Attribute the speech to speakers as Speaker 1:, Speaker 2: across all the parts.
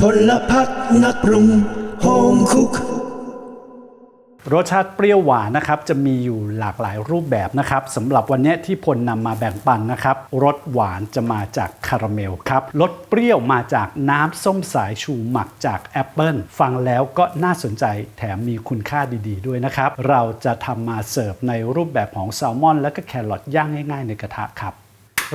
Speaker 1: พลพักนักปรุงโฮมคุก
Speaker 2: รสชาติเปรี้ยวหวานนะครับจะมีอยู่หลากหลายรูปแบบนะครับสำหรับวันนี้ที่พลนำมาแบ่งปันนะครับรสหวานจะมาจากคาราเมลครับรสเปรี้ยวมาจากน้ำส้มสายชูหมักจากแอปเปิลฟังแล้วก็น่าสนใจแถมมีคุณค่าดีๆ ด้วยนะครับ เราจะทำมาเสิร์ฟในรูปแบบของแซลมอน และก็แครอทย่างง่ายๆ ในกระทะครับ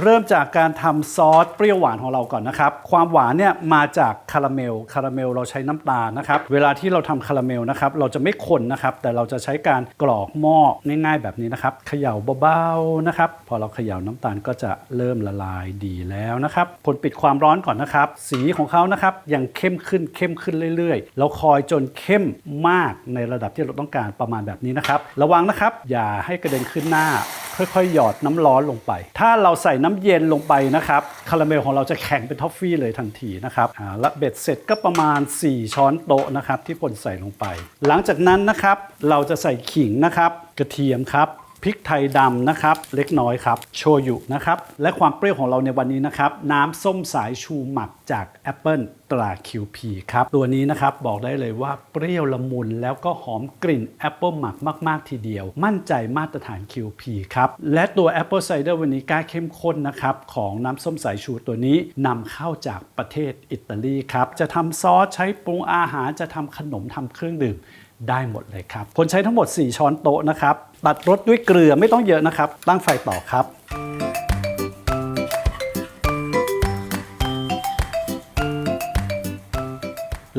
Speaker 2: เริ่มจากการทำซอสเปรี้ยวหวานของเราก่อนนะครับ ความหวานเนี่ยมาจากคาราเมล คาราเมลเราใช้น้ำตาลนะครับ เวลาที่เราทำคาราเมลนะครับ เราจะไม่คนนะครับ แต่เราจะใช้การกรอกหม้อง่ายๆแบบนี้นะครับ เขย่าเบาๆนะครับ พอเราเขย่าน้ำตาลก็จะเริ่มละลายดีแล้วนะครับผลปิดความร้อนก่อนนะครับ สีของเขานะครับยังเข้มขึ้นเข้มขึ้นเรื่อยๆ เราคอยจนเข้มมากในระดับที่เราต้องการประมาณแบบนี้นะครับ ระวังนะครับ อย่าให้กระเด็นขึ้นหน้า ค่อยๆ หยอดน้ำร้อนลงไป ถ้าเราใส่น้ำเย็นลงไปนะครับคาราเมลของเราจะแข็งเป็นทอฟฟี่เลยทันทีนะครับและเบ็ดเสร็จก็ประมาณ 4 ช้อนโต๊ะนะครับที่ปนใส่ลงไป หลังจากนั้นนะครับเราจะใส่ขิงนะครับ กระเทียมครับ พริกไทยดำนะครับ เล็กน้อยครับ โชยุนะครับ และความเปรี้ยวของเราในวันนี้นะครับ น้ำส้มสายชูหมักจากแอปเปิลตรา QP ครับ ตัวนี้นะครับบอกได้เลยว่าเปรี้ยวละมุนแล้วก็หอมกลิ่นแอปเปิลหมักมาก ๆ ทีเดียว มั่นใจมาตรฐาน QP ครับ และตัว Apple Cider วันนี้กล้าเข้มข้นนะครับ ของน้ำส้มสายชูตัวนี้นำเข้าจากประเทศอิตาลีครับ จะทำซอสใช้ปรุงอาหารจะทำขนมทำเครื่องดื่ม ได้หมดเลยครับ คนใช้ทั้งหมด 4 ช้อนโต๊ะนะครับ ตัดรสด้วยเกลือไม่ต้องเยอะนะครับ ตั้งไฟต่อครับ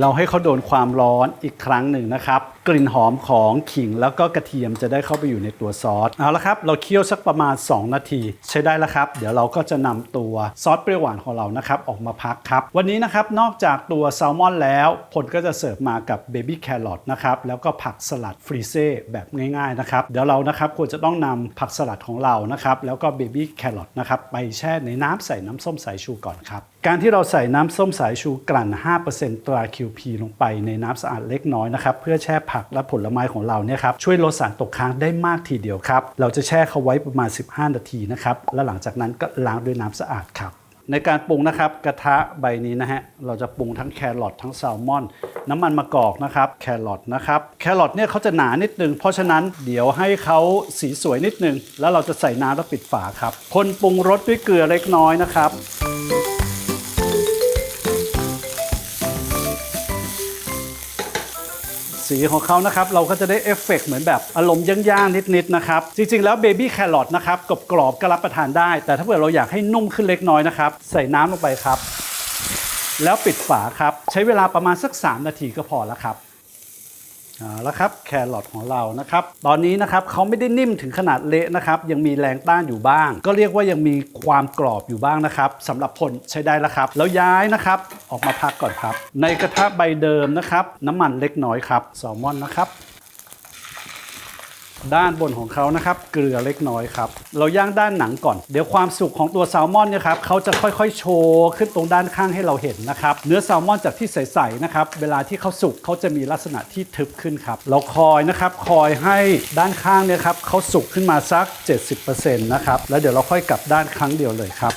Speaker 2: เราให้เขาโดนความร้อนอีกครั้งหนึ่งนะครับ กลิ่นหอมของขิงแล้วก็กระเทียมจะได้เข้าไปอยู่ในตัวซอสเอาละครับ เราเคี่ยวสักประมาณ 2 นาที ใช้ได้แล้วครับ เดี๋ยวเราก็จะนำตัวซอสเปรี้ยวหวานของเรานะครับออกมาพักครับ วันนี้นะครับนอกจากตัวแซลมอนแล้วผลก็จะเสิร์ฟมากับเบบี้แครอทนะครับแล้วก็ผักสลัดฟรีเซ่แบบง่ายๆนะครับเดี๋ยวเรานะครับควรจะต้องนำผักสลัดของเรานะครับแล้วก็เบบี้แครอทนะครับไปแช่ในน้ำใส่น้ำส้มสายชูก่อนครับ การที่เราใส่น้ำส้มสายชูกลั่น 5%ตรา QP ลงไปในน้ำสะอาดเล็กน้อยนะครับ เพื่อแช่ผักและผลไม้ของเราเนี่ยครับช่วยลดสารตกค้างได้มากทีเดียวครับ เราจะแช่เขาไว้ประมาณ 15 นาทีนะครับ และหลังจากนั้นก็ล้างด้วยน้ำสะอาดครับ ในการปรุงนะครับกระทะใบนี้นะฮะเราจะปรุงทั้งแครอททั้งแซลมอน น้ำมันมะกอกนะครับแครอทนะครับแครอทเนี่ยเขาจะหนานิดนึงเพราะฉะนั้นเดี๋ยวให้เขาสีสวยนิดนึงแล้วเราจะใส่น้ำแล้วปิดฝาครับคนปรุงรสด้วยเกลือเล็กน้อยนะครับ สีของเขานะครับ เราก็จะได้เอฟเฟกต์เหมือนแบบอารมณ์ย่างๆ นิดๆนะครับ จริงๆ แล้วเบบี้แครอทนะครับกรอบๆก็รับประทานได้ แต่ถ้าเกิดเราอยากให้นุ่มขึ้นเล็กน้อยนะครับ ใส่น้ำลงไปครับ แล้วปิดฝาครับ ใช้เวลาประมาณสัก 3 นาทีก็พอแล้วครับ เอาละครับแครอทของเรานะครับตอนนี้นะครับเขาไม่ได้นิ่มถึงขนาดเละนะครับยังมีแรงต้านอยู่บ้าง ก็เรียกว่ายังมีความกรอบอยู่บ้างนะครับสำหรับผลใช้ได้แล้วครับ แล้วย้ายนะครับออกมาพักก่อนครับ ในกระทะใบเดิมนะครับน้ำมันเล็กน้อยครับแซลมอนนะครับ ด้านบนของเขานะครับ เกลือเล็กน้อยครับ เราย่างด้านหนังก่อน เดี๋ยวความสุกของตัวแซลมอนเนี่ยครับเขาจะค่อยๆ โชว์ขึ้นตรงด้านข้างให้เราเห็นนะครับ เนื้อแซลมอนจากที่ใสๆนะครับ เวลาที่เขาสุกเขาจะมีลักษณะที่ทึบขึ้นครับ เราคอยนะครับ คอยให้ด้านข้างเนี่ยครับเขาสุกขึ้นมาสัก 70%นะครับ แล้วเดี๋ยวเราค่อยกลับด้านครั้งเดียวเลยครับ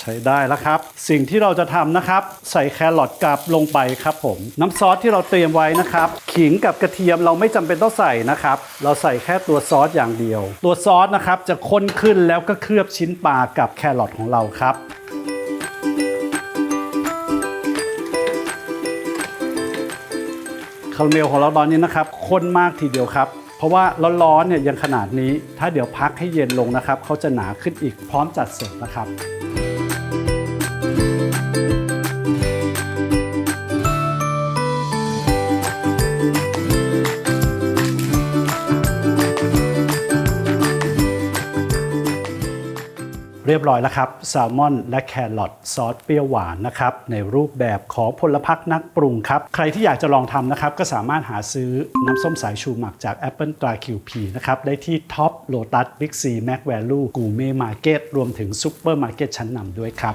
Speaker 2: ใช้ได้แล้วครับ สิ่งที่เราจะทำนะครับ ใส่แครอทกลับลงไปครับผม น้ำซอสที่เราเตรียมไว้นะครับ ขิงกับกระเทียมเราไม่จำเป็นต้องใส่นะครับ เราใส่แค่ตัวซอสอย่างเดียว ตัวซอสนะครับจะข้นขึ้นแล้วก็เคลือบชิ้นปลากับแครอทของเราครับคาราเมลของเราตอนนี้นะครับข้นมากทีเดียวครับ เพราะว่าร้อนๆเนี่ยยังขนาดนี้ ถ้าเดี๋ยวพักให้เย็นลงนะครับเขาจะหนาขึ้นอีกพร้อมจัดเสิร์ฟนะครับ เรียบร้อยแล้วครับแซลมอนและแครอทซอสเปรี้ยวหวานนะครับในรูปแบบของพลพักนักปรุงครับ ใครที่อยากจะลองทำนะครับก็สามารถหาซื้อน้ำส้มสายชูหมักจาก Apple ตรา QP นะครับได้ที่ท็อปโลตัสบิ๊กซีแม็กแวลูกูเม่มาร์เก็ตรวมถึงซุปเปอร์มาร์เก็ตชั้นนำด้วยครับ